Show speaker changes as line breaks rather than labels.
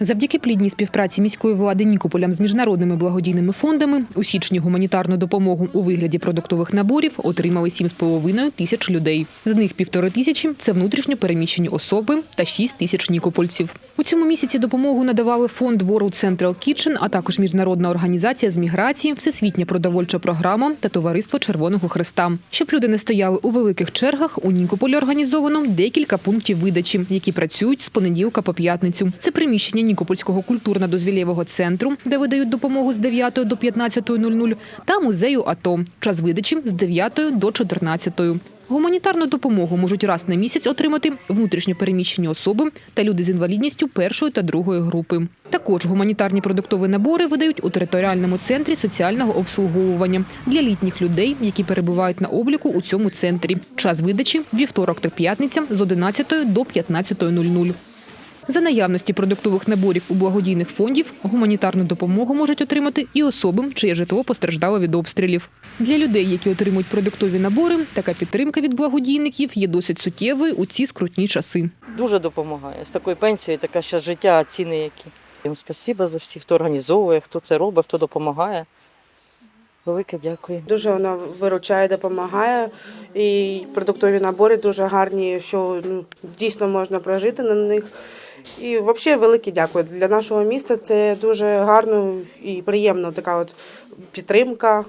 Завдяки плідній співпраці міської влади Нікополям з міжнародними благодійними фондами у січні гуманітарну допомогу у вигляді продуктових наборів отримали 7,5 тисяч людей. З них півтори тисячі це внутрішньо переміщені особи та 6 тисяч нікопольців. У цьому місяці допомогу надавали фонд World Central Kitchen, а також міжнародна організація з міграції, Всесвітня продовольча програма та Товариство Червоного Хреста. Щоб люди не стояли у великих чергах, у Нікополі організовано декілька пунктів видачі, які працюють з понеділка по п'ятницю. Це приміщення Нікопольського культурно-дозвілєвого центру, де видають допомогу з 9 до 15.00, та музею АТО. Час видачі з 9 до 14. Гуманітарну допомогу можуть раз на місяць отримати внутрішньо переміщені особи та люди з інвалідністю першої та другої групи. Також гуманітарні продуктові набори видають у територіальному центрі соціального обслуговування для літніх людей, які перебувають на обліку у цьому центрі. Час видачі вівторок та п'ятниця з 11 до 15.00. За наявності продуктових наборів у благодійних фондів гуманітарну допомогу можуть отримати і особи, чиє житло постраждало від обстрілів. Для людей, які отримують продуктові набори, така підтримка від благодійників є досить суттєвою у ці скрутні часи.
Дуже допомагає. З такою пенсією така ще життя, ціни які. Їм спасибо за всіх, хто організовує, хто це робить, хто допомагає. Велике дякую.
Дуже вона виручає, допомагає. І продуктові набори дуже гарні, що ну, дійсно можна прожити на них. І взагалі велике дякую. Для нашого міста це дуже гарно і приємно така от підтримка.